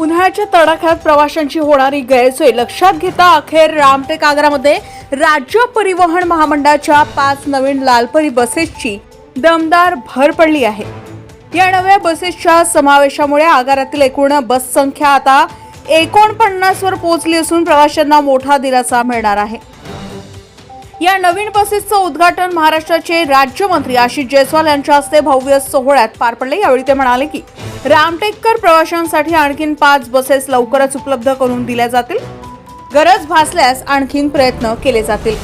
उन्हाळ्याच्या तडाख्यात प्रवाशांची होणारी गैरसोय. लक्षात घेता अखेर रामटेक आग्रामध्ये राज्य परिवहन महामंडळाच्या पाच नवीन लालपरी बसेसची दमदार भर पडली आहे. या नव्या बसेसच्या समावेशामुळे आगारातील एकूण बस संख्या आता एकोणपन्नास वर पोहोचली असून प्रवाशांना मोठा दिलासा मिळणार आहे. या नवीन बसेसचं उद्घाटन महाराष्ट्राचे राज्यमंत्री आशिष जयस्वाल यांच्या हस्ते भव्य सोहळ्यात पार पडले. यावेळी ते म्हणाले की रामटेककर प्रवाशांसाठी आणखीन पाच बसेस लवकरच उपलब्ध करून दिल्या जातील. गरज भासल्यास आणखीन प्रयत्न केले जातील.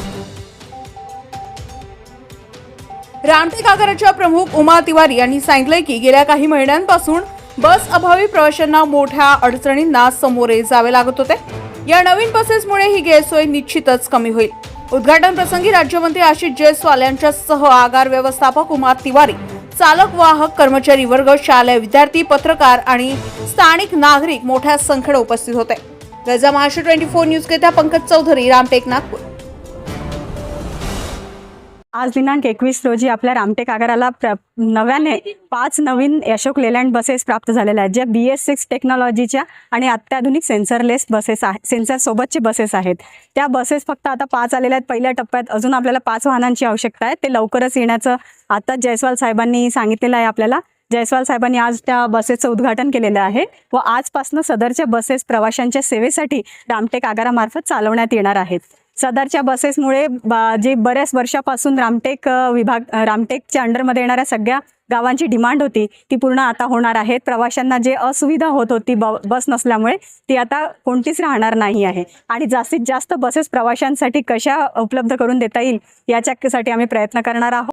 रामटेक आगाराच्या प्रमुख उमा तिवारी यांनी सांगितलंय की गेल्या काही महिन्यांपासून बस अभावी प्रवाशांना मोठ्या अडचणींना सामोरे जावे लागत होते. या नवीन बसेसमुळे ही गैरसोय निश्चितच कमी होईल. उद्घाटन प्रसंगी राज्यमंत्री आशिष जयस्वाल यांच्यासह आगार व्यवस्थापक उमा तिवारी चालक वाहक कर्मचारी वर्ग शालेय विद्यार्थी पत्रकार आणि स्थानिक नागरिक मोठ्या संख्येने उपस्थित होते. गजा महाराष्ट्र ट्वेंटी फोर न्यूज करिता पंकज चौधरी रामटेक नागपूर. आज दिनांक एकवीस रोजी आपल्या रामटेक आगाराला प्र नव्याने पाच नवीन अशोक लेलँड बसेस प्राप्त झालेल्या आहेत ज्या बी एस सिक्स टेक्नॉलॉजीच्या आणि अत्याधुनिक सेन्सरलेस बसेस आहेत सेन्सर सोबतचे बसेस आहेत. त्या बसेस फक्त आता पाच आलेल्या आहेत. पहिल्या टप्प्यात अजून आपल्याला पाच वाहनांची आवश्यकता आहे. ते लवकरच येण्याचं आता जयस्वाल साहेबांनी सांगितलेलं आहे आपल्याला. जयस्वाल साहेबांनी आज त्या बसेसचं उद्घाटन केलेलं आहे व आजपासून सदरच्या बसेस प्रवाशांच्या सेवेसाठी रामटेक आगारामार्फत चालवण्यात येणार आहेत. सदरच्या बसेसमुळे जे बऱ्याच वर्षापासून रामटेक विभाग रामटेकच्या अंडरमध्ये येणाऱ्या सगळ्या गावांची डिमांड होती ती पूर्ण आता होणार आहेत प्रवाशांना जे असुविधा होत होती ब बस नसल्यामुळे ती आता कोणतीच राहणार नाही आहे. आणि जास्तीत जास्त बसेस प्रवाशांसाठी कशा उपलब्ध करून देता येईल याच्यासाठी आम्ही प्रयत्न करणार आहोत.